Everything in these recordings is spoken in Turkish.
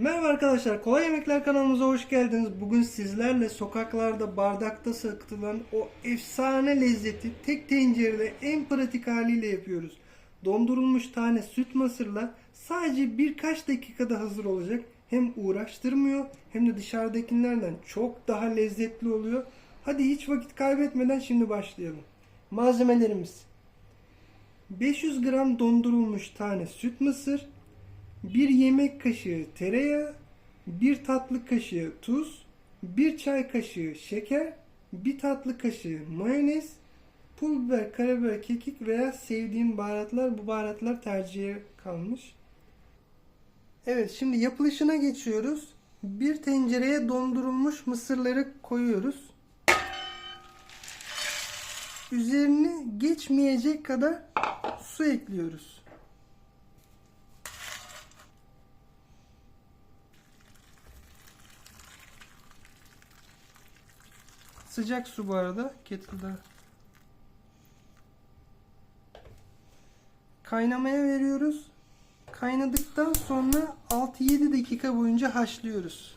Merhaba arkadaşlar, Kolay Yemekler kanalımıza hoş geldiniz. Bugün sizlerle sokaklarda bardakta satılan o efsane lezzeti tek tencerede en pratik haliyle yapıyoruz. Dondurulmuş tane süt mısırla sadece birkaç dakikada hazır olacak. Hem uğraştırmıyor hem de dışarıdakilerden çok daha lezzetli oluyor. Hadi hiç vakit kaybetmeden şimdi başlayalım. Malzemelerimiz 500 gram dondurulmuş tane süt mısır, 1 yemek kaşığı tereyağı, 1 tatlı kaşığı tuz, 1 çay kaşığı şeker, 1 tatlı kaşığı mayonez, pul biber, karabiber, kekik veya sevdiğim baharatlar bu baharatlar tercihe kalmış. Evet şimdi yapılışına geçiyoruz. Bir tencereye dondurulmuş mısırları koyuyoruz. Üzerine geçmeyecek kadar su ekliyoruz. Sıcak su bu arada kettle'da. Kaynamaya veriyoruz. Kaynadıktan sonra 6-7 dakika boyunca haşlıyoruz.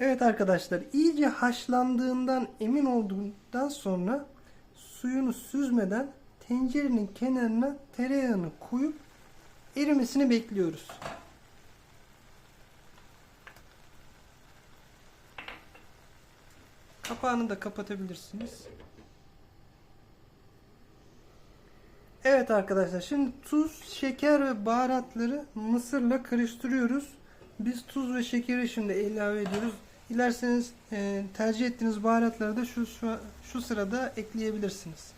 Evet arkadaşlar iyice haşlandığından emin olduktan sonra suyunu süzmeden tencerenin kenarına tereyağını koyup erimesini bekliyoruz. Kapağını da kapatabilirsiniz. Evet arkadaşlar şimdi tuz, şeker ve baharatları mısırla karıştırıyoruz. Biz tuz ve şekeri şimdi ilave ediyoruz. Dilerseniz e, tercih ettiğiniz baharatları da şu, şu şu sırada ekleyebilirsiniz.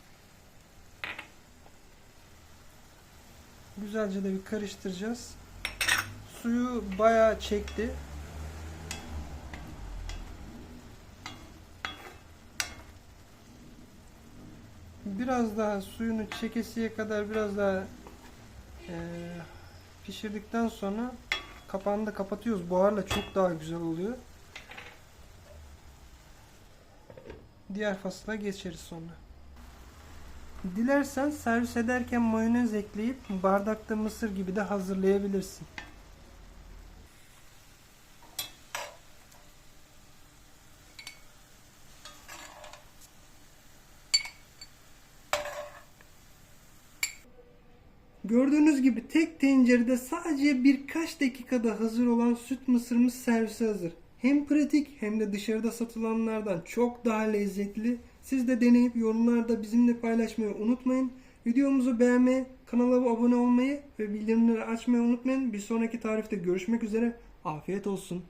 Güzelce de bir karıştıracağız. Suyu bayağı çekti. Biraz daha suyunu çekesiye kadar biraz daha e, pişirdikten sonra kapağını da kapatıyoruz. Buharla çok daha güzel oluyor. Diğer fasla geçeriz sonra. Dilersen servis ederken mayonez ekleyip bardakta mısır gibi de hazırlayabilirsin. Gördüğünüz gibi tek tencerede sadece birkaç dakikada hazır olan süt mısırımız servise hazır. Hem pratik hem de dışarıda satılanlardan çok daha lezzetli. Siz de deneyip yorumlarda bizimle paylaşmayı unutmayın. Videomuzu beğenmeyi, kanala abone olmayı ve bildirimleri açmayı unutmayın. Bir sonraki tarifte görüşmek üzere. Afiyet olsun.